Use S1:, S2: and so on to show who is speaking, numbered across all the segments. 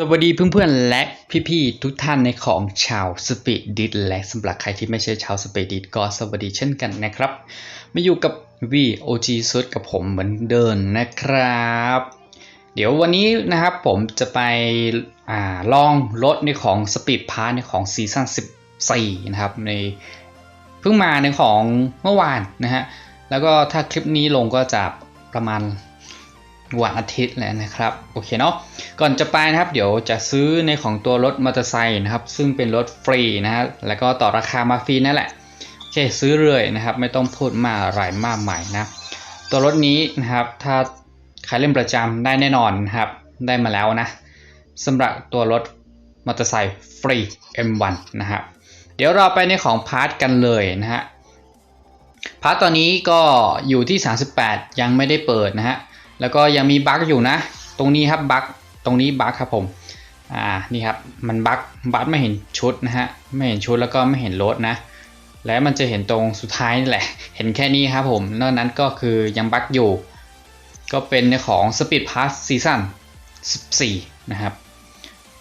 S1: สวัสดีเพื่อนๆและพี่ๆทุกท่านในของชาวสปีดดิดและสำหรับใครที่ไม่ใช่ชาวสปีดดิดก็สวัสดีเช่นกันนะครับมาอยู่กับ VOG สุดกับผมเหมือนเดิมนะครับ เดี๋ยววันนี้นะครับผมจะไปอาลองรถในของสปีดพาร์ในของซีซั่น14 นะครับในเพิ่งมาในของเมื่อวานนะฮะแล้วก็ถ้าคลิปนี้ลงก็จะประมาณ วันอาทิตย์แล้วนะครับโอเคเนาะก่อนจะไปนะครับเดี๋ยวจะซื้อในของตัวรถมอเตอร์ไซค์นะครับ ซึ่งเป็นรถฟรีนะฮะแล้วก็ต่อราคามาฟรีนั่นแหละโอเคซื้อเลยนะครับ ไม่ต้องพูดมาอะไรมากมายนะ ตัวรถนี้นะครับถ้าใครเล่นประจำได้แน่นอนนะครับ ได้มาแล้วนะสำหรับตัวรถมอเตอร์ไซค์ฟรี M1 นะครับเดี๋ยวเราไปในของพาร์ทกันเลยนะฮะพาร์ทตอนนี้ก็อยู่ที่ 38 ยังไม่ได้เปิดนะฮะ แล้วก็ยังมีบั๊กอยู่นะ ตรงนี้ครับบั๊กตรงนี้บั๊กครับผมอ่านี่ครับมันบั๊กบั๊กไม่เห็นชุดนะฮะไม่เห็นชุดแล้วก็ไม่เห็นรถนะ และมันจะเห็นตรงสุดท้ายนี่แหละ เห็นแค่นี้ครับผมนอกนั้นก็คือยังบั๊กอยู่ ก็เป็นในของ Speed Pass Season 14 นะครับ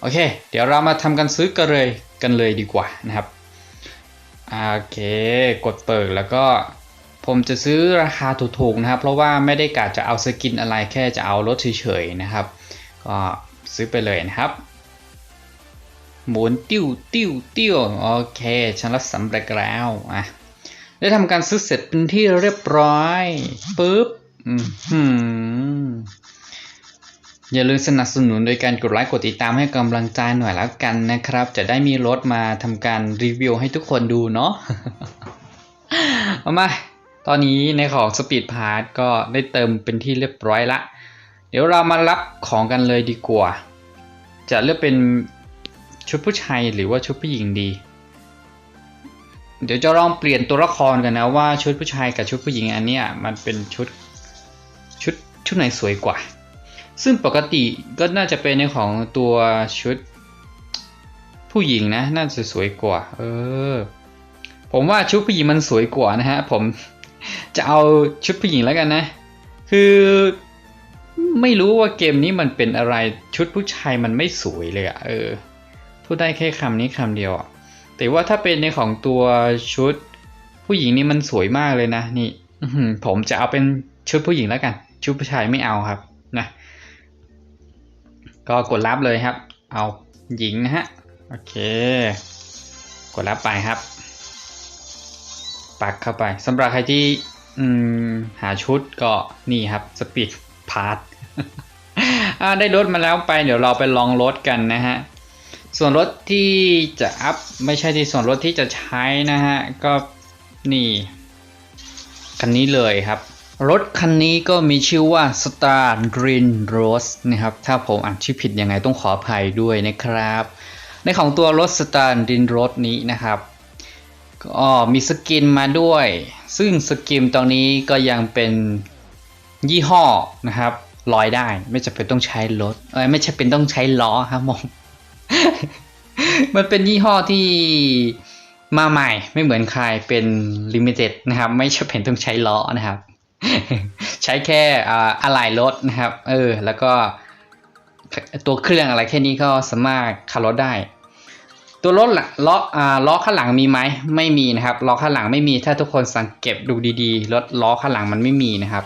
S1: โอเค เดี๋ยวเรามาทำกันซื้อกันเลยกันเลยดีกว่านะครับโอเค กดเปิดแล้วก็ ผมจะซื้อราคาถูกๆนะครับ เพราะว่าไม่ได้กะจะเอาสกินอะไรแค่จะเอารถเฉยๆนะครับ ก็ซื้อไปเลยนะครับ หมุนติ้วติ้วติ้วโอเคฉันรับสำเร็จแล้วอะได้ทำการซื้อเสร็จเป็นที่เรียบร้อยปุ๊บอือหืออย่าลืมสนับสนุนโดยการกดไลค์กดติดตามให้กำลังใจหน่อยแล้วกันนะครับ จะได้มีรถมาทำการรีวิวให้ทุกคนดูเนาะเอามา ตอนนี้ในของ Speed Pass ก็ได้เติมเป็นที่เรียบร้อยละ เดี๋ยวเรามารับของกันเลยดีกว่า จะเลือกเป็นชุดผู้ชายหรือว่าชุดผู้หญิงดี เดี๋ยวจะลองเปลี่ยนตัวละครกันนะว่าชุดผู้ชายกับชุดผู้หญิงอันเนี้ยมันเป็นชุดชุดชุดไหนสวยกว่า ซึ่งปกติก็น่าจะเป็นในของตัวชุดผู้หญิงนะน่าจะสวยกว่า เออ ผมว่าชุดผู้หญิงมันสวยกว่านะฮะ ผม จะเอาชุดผู้หญิงแล้วกันนะ คือไม่รู้ว่าเกมนี้มันเป็นอะไรชุดผู้ชายมันไม่สวยเลยอะเออพูดได้แค่คำนี้คำเดียวอะแต่ว่าถ้าเป็นในของตัวชุด ผู้หญิงนี่มันสวยมากเลยนะนี่ผมจะเอาเป็นชุดผู้หญิงแล้วกัน ชุดผู้ชายไม่เอาครับนะก็กดรับเลยครับ เอาหญิงนะฮะโอเค กดรับไปครับ ปักเข้าไปสำหรับใครที่หาชุดก็นี่ครับสปีดพาร์ทได้รถมาแล้วไปเดี๋ยวเราไปลองรถกันนะฮะ ส่วนรถที่จะอัพไม่ใช่ที่ส่วนรถที่จะใช้นะฮะ ก็นี่คันนี้เลยครับ รถคันนี้ก็มีชื่อว่า Star Green Rose นะครับ ถ้าผมอ่านชื่อผิดยังไงต้องขออภัยด้วยนะครับ ในของตัวรถ Star Green Rose นี้นะครับ ก็มีสกินมาด้วย ซึ่งสกินตรงนี้ก็ยังเป็นยี่ห้อนะครับลอยได้ไม่จำเป็นต้องใช้รถเอ้ยไม่ใช่เป็นต้องใช้ล้อครับมองมันเป็นยี่ห้อที่มาใหม่ไม่เหมือนใครเป็นลิมิเต็ดนะครับ ไม่จำเป็นต้องใช้ล้อนะครับ ใช้แค่อะไหล่รถนะครับ เออ แล้วก็ตัวเครื่องอะไรแค่นี้ก็สามารถขับรถได้ ตัวรถล้ออ่าล้อข้างหลังมีไหมไม่มีนะครับล้อข้างหลังไม่มีถ้าทุกคนสังเกตดูดีๆรถล้อข้างหลังมันไม่มีนะครับ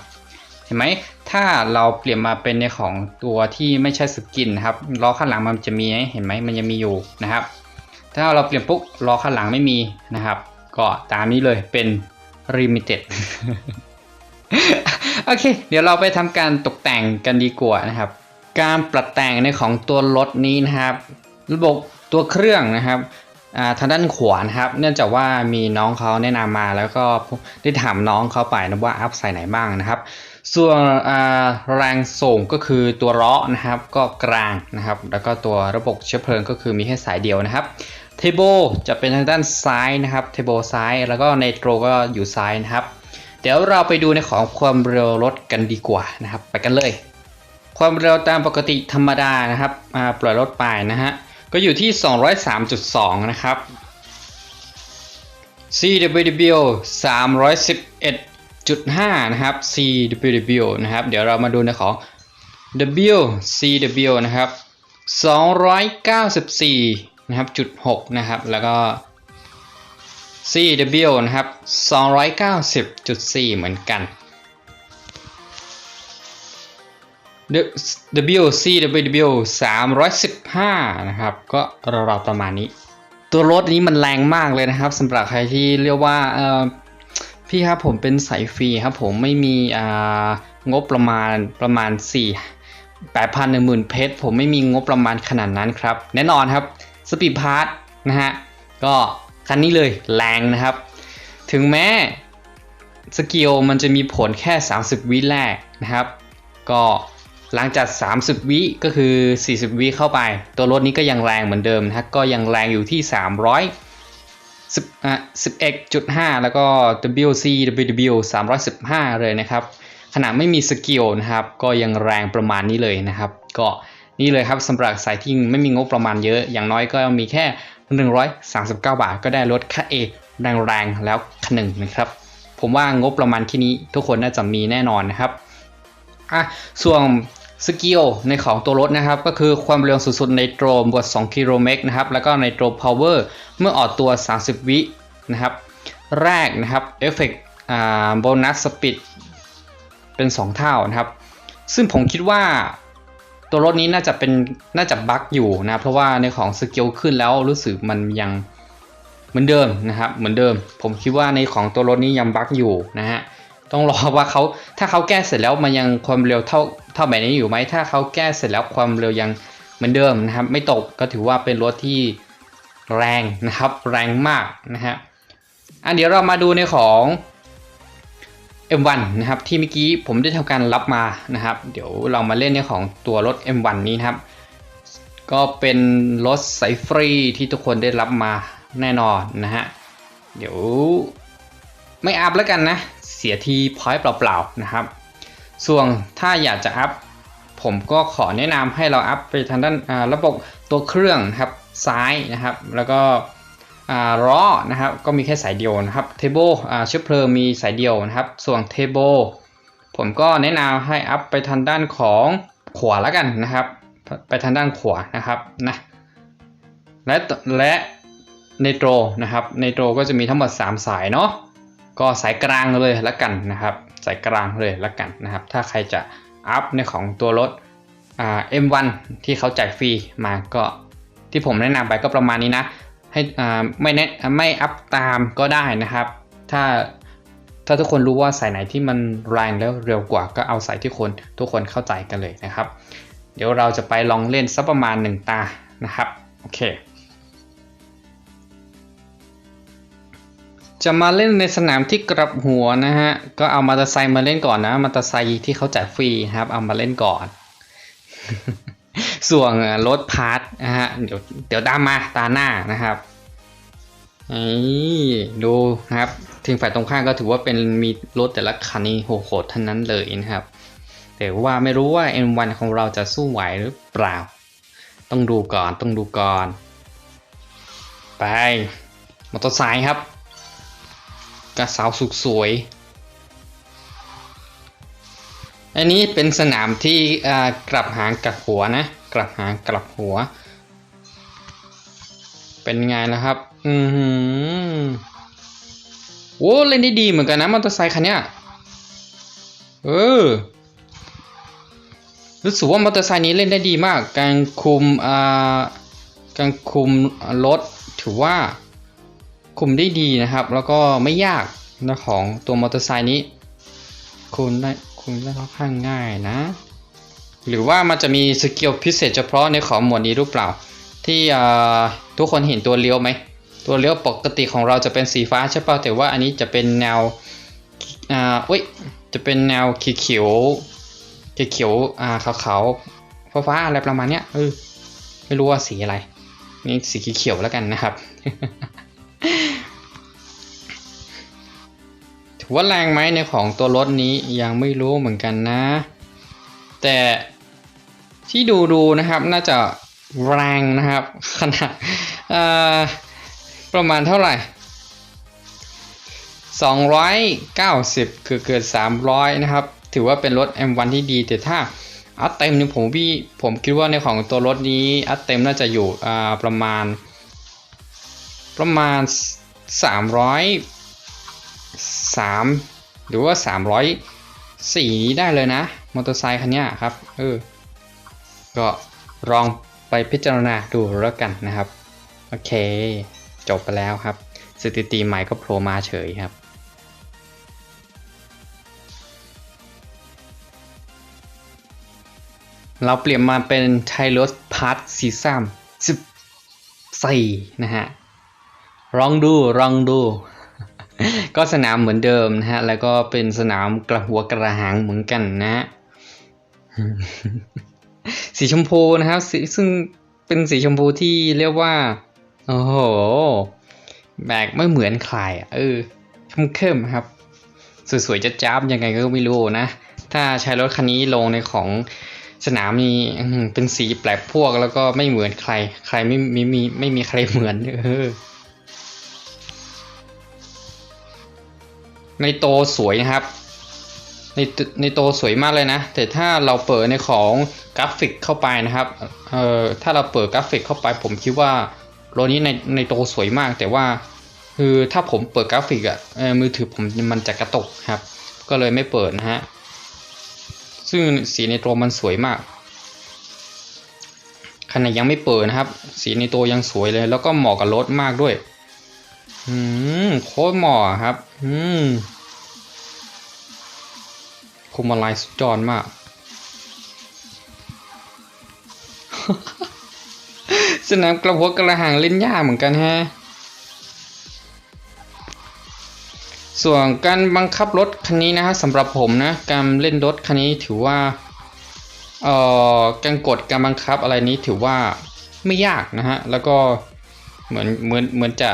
S1: เห็นไหมถ้าเราเปลี่ยนมาเป็นในของตัวที่ไม่ใช่สกินนะครับล้อข้างหลังมันจะมีเห็นไหมมันยังมีอยู่นะครับ ถ้าเราเปลี่ยนปุ๊บล้อข้างหลังไม่มีนะครับ ก็ตามนี้เลยเป็น limited โอเค เดี๋ยวเราไปทำการตกแต่งกันดีกว่านะครับ การปรับแต่งในของตัวรถนี้นะครับ ระบบ ตัวเครื่องนะครับทางด้านขวานะครับ เนื่องจากว่ามีน้องเขาแนะนำมาแล้วก็ได้ถามน้องเขาไปนะว่าอัพใส่ไหนบ้างนะครับ ส่วนแรงส่งก็คือตัวล้อนะครับ ก็กลางนะครับ แล้วก็ตัวระบบเชื้อเพลิงก็คือมีแค่สายเดียวนะครับเทเบิลจะเป็นทางด้านซ้ายนะครับเทเบิลซ้าย แล้วก็ในโตรก็อยู่ซ้ายนะครับ เดี๋ยวเราไปดูในของความเร็วรถกันดีกว่านะครับ ไปกันเลย ความเร็วตามปกติธรรมดานะครับปล่อยรถไปนะฮะ ก็อยู่ที่ 203.2 นะครับ CWW 311.5 นะครับ CWW นะครับ เดี๋ยวเรามาดูในของ WCW นะครับ 294 นะครับจุด6นะครับ แล้วก็ CW นะครับ 290.4 เหมือนกัน WCW 315 นะครับ ก็ราวๆประมาณนี้ ตัวรถนี้มันแรงมากเลยนะครับสำหรับใครที่เรียกว่าเออพี่ครับผมเป็นสายฟรีครับผมไม่มีอ่างบประมาณประมาณ 4 8 1 0 0 0เพชรผมไม่มีงบประมาณขนาดนั้นครับ แน่นอนครับสปีดพาร์ทนะฮะก็คันนี้เลยแรงนะครับ ถึงแม้สกิลมันจะมีผลแค่ 30 วิแรกนะครับ ก็ หลังจาก 30 วิก็คือ 40 วิเข้าไป ตัวรถนี้ก็ยังแรงเหมือนเดิมนะก็ยังแรงอยู่ที่ 300 10อะ11.5 แล้วก็ WC WW 315 เลยนะครับขณะไม่มีสกิลนะครับ ก็ยังแรงประมาณนี้เลยนะครับ ก็นี่เลยครับสำหรับสายที่ไม่มีงบประมาณเยอะ อย่างน้อยก็มีแค่ 139 บาท ก็ได้รถคันเอแรงๆแล้วคันหนึ่งนะครับ ผมว่างบประมาณที่นี้ทุกคนน่าจะมีแน่นอนนะครับอะส่วน สกิลในของตัวรถนะครับ ก็คือความเร็วสูงสุดในโตรบวก2กิโลเมตรนะครับ แล้วก็ในโตรพาวเวอร์เมื่อออกตัว 30 วินะครับ แรกนะครับเอฟเฟกต์อ่าโบนัสสปีดเป็น 2 เท่านะครับ ซึ่งผมคิดว่าตัวรถนี้น่าจะเป็นน่าจะบั๊กอยู่นะเพราะว่าในของสกิลขึ้นแล้วรู้สึกมันยังเหมือนเดิมนะครับ เหมือนเดิม ผมคิดว่าในของตัวรถนี้ยังบั๊กอยู่นะฮะ ต้องรอว่าเขาถ้าเขาแก้เสร็จแล้วมันยังความเร็วเท่าเท่าแบบนี้อยู่ไหมถ้าเขาแก้เสร็จแล้วความเร็วยังเหมือนเดิมนะครับ ไม่ตกก็ถือว่าเป็นรถที่แรงนะครับ แรงมากนะฮะอะเดี๋ยวเรามาดูในของ M1 นะครับ ที่เมื่อกี้ผมได้ทำการรับมานะครับ เดี๋ยวเรามาเล่นในของตัวรถ M1 นี้นะครับ ก็เป็นรถสายฟรีที่ทุกคนได้รับมาแน่นอนนะฮะเดี๋ยวไม่อัพแล้วกันนะ เสียทีพอยต์เปล่าๆนะครับ ส่วนถ้าอยากจะอัพผมก็ขอแนะนำให้เราอัพไปทางด้านระบบตัวเครื่องนะครับซ้ายนะครับ แล้วก็ล้อนะครับก็มีแค่สายเดียวนะครับเทเบิลเชื้อเพลิงมีสายเดียวนะครับ ส่วนเทเบิลผมก็แนะนำให้อัพไปทางด้านของขวาแล้วกันนะครับ ไปทางด้านขวานะครับนะและและในโตรนะครับในโตรก็จะมีทั้งหมด 3 สายเนาะ ก็สายกลางเลยแล้วกันนะครับ สายกลางเลยแล้วกันนะครับ ถ้าใครจะอัพในของตัวรถอ่า M1 ที่เขาจ่ายฟรีมาก็ที่ผมแนะนำไปก็ประมาณนี้นะ ให้อ่าไม่แนะไม่อัพตามก็ได้นะครับ ถ้าถ้าทุกคนรู้ว่าสายไหนที่มันแรงแล้วเร็วกว่าก็เอาสายที่คนทุกคนเข้าใจกันเลยนะครับ เดี๋ยวเราจะไปลองเล่นสักประมาณ 1 ตานะครับ โอเค จะมาเล่นในสนามที่กลับหัวนะฮะ ก็เอามอเตอร์ไซค์มาเล่นก่อนนะมอเตอร์ไซค์ที่เขาจ่ายฟรีครับ เอามาเล่นก่อน ส่วนรถพาร์ทนะฮะ เดี๋ยวเดี๋ยวตามมาตาหน้านะครับนี่ดูนะครับ ทีมฝ่ายตรงข้ามก็ถือว่าเป็นมีรถแต่ละคันนี้โหดทั้งนั้นเลยนะครับ แต่ว่าไม่รู้ว่า M1 ของเราจะสู้ไหวหรือเปล่า ต้องดูก่อนต้องดูก่อน ไปมอเตอร์ไซค์ครับ กระสาวสุกสวย อันนี้เป็นสนามที่กลับหางกลับหัวนะ กลับหางกลับหัว เป็นไงล่ะครับ อือหือโอ้เล่นได้ดีเหมือนกันนะมอเตอร์ไซค์คันเนี้ยเออรู้สึกว่ามอเตอร์ไซค์นี้เล่นได้ดีมาก การคุมอ่าการคุมรถถือว่า คุมได้ดีนะครับ แล้วก็ไม่ยากนะของตัวมอเตอร์ไซค์นี้คุมได้คุมได้ค่อนข้างง่ายนะ หรือว่ามันจะมีสกิลพิเศษเฉพาะในของหมวดนี้หรือเปล่า ที่ทุกคนเห็นตัวเลี้ยวไหม ตัวเลี้ยวปกติของเราจะเป็นสีฟ้าใช่ป่ะแต่ว่าอันนี้จะเป็นแนวอ่าอุ้ยจะเป็นแนวเขียวเขียวเขียวอ่าขาวขาวฟ้าฟ้าอะไรประมาณเนี้ยเออไม่รู้ว่าสีอะไรนี่สีเขียวแล้วกันนะครับ ถือว่าแรงไหมในของตัวรถนี้ยังไม่รู้เหมือนกันนะ แต่ที่ดูดูนะครับน่าจะแรงนะครับขนาดประมาณเท่าไหร่ 290 คือเกิน300 นะครับ ถือว่าเป็นรถ M1 ที่ดี แต่ถ้าอัพเต็มเนี่ยผมพี่ผมคิดว่าในของตัวรถนี้อัพเต็มน่าจะอยู่ประมาณ ประมาณ300 3 หรือว่า 304 ได้เลยนะ มอเตอร์ไซค์คันนี้ครับเออก็ลองไปพิจารณาดูแล้วกันนะครับ โอเค จบไปแล้วครับ สถิติใหม่ก็โผล่มาเฉยครับเราเปลี่ยนมาเป็นไทรถพาร์ทซีซั่นสิบสี่นะฮะ ลองดูลองดู ก็สนามเหมือนเดิมนะฮะ แล้วก็เป็นสนามกระหัวกระหางเหมือนกันนะฮะสีชมพูนะครับสีซึ่งเป็นสีชมพูที่เรียกว่าโอ้โหแบกไม่เหมือนใครอะเออเข้มๆครับ สวยๆจะจ้าบยังไงก็ไม่รู้นะ ถ้าใช้รถคันนี้ลงในของสนามนี้เป็นสีแปลกพวกแล้วก็ไม่เหมือนใคร ใครไม่ไม่มีไม่มีใครเหมือน เออ ในโตสวยนะครับ ในในโตสวยมากเลยนะ แต่ถ้าเราเปิดในของกราฟิกเข้าไปนะครับเอ่อถ้าเราเปิดกราฟิกเข้าไป ผมคิดว่าโรนี้ในในโตสวยมาก แต่ว่าคือถ้าผมเปิดกราฟิกอะ่ะมือถือผมมันจะกระตกครับ ก็เลยไม่เปิดนะฮะซึ่งสีในตัวมันสวยมากขณะยังไม่เปิดนะครับ สีในตัวยังสวยเลย แล้วก็เหมาะกับรถมากด้วย อืมโคตรหมาะครับ อืมพวงมาลัยสุดยอดมาก สนามกระหัวกระหางเล่นยากเหมือนกันฮะ ส่วนการบังคับรถคันนี้นะฮะสำหรับผมนะ การเล่นรถคันนี้ถือว่า เอ่อ การกดการบังคับอะไรนี้ถือว่าไม่ยากนะฮะ แล้วก็เหมือนเหมือนเหมือนจะ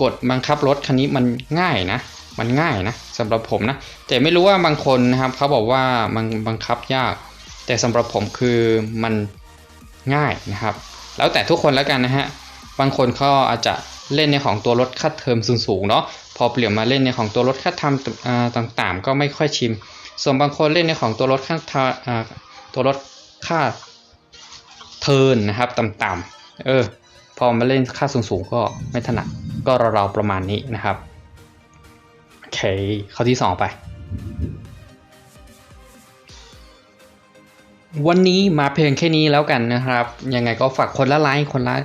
S1: กดบังคับรถคันนี้มันง่ายนะ มันง่ายนะสำหรับผมนะ แต่ไม่รู้ว่าบางคนนะครับเขาบอกว่ามันบังคับยาก แต่สำหรับผมคือมันง่ายนะครับ แล้วแต่ทุกคนแล้วกันนะฮะบางคนเขาอาจจะเล่นในของตัวรถค่าเทอมสูงๆเนาะพอเปลี่ยนมาเล่นในของตัวรถค่าทำต่างๆ ก็ไม่ค่อยชิม ส่วนบางคนเล่นในของตัวรถค่าทาอ่าตัวรถค่าเทิร์นนะครับต่ำๆเออพอมาเล่นค่าสูงๆก็ไม่ถนัด ก็ราวๆประมาณนี้นะครับโอเคเข้าที่สองไป วันนี้มาเพียงแค่นี้แล้วกันนะครับ ยังไงก็ฝากคนละไลค์คนละ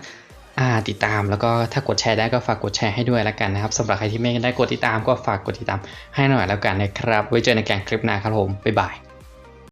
S1: อ่าติดตามแล้วก็ถ้ากดแชร์ได้ก็ฝากกดแชร์ให้ด้วยแล้วกันนะครับสำหรับใครที่ไม่ได้กดติดตามก็ฝากกดติดตามให้หน่อยแล้วกันนะครับ ไว้เจอในแกงคลิปหน้าครับผมบ๊ายบาย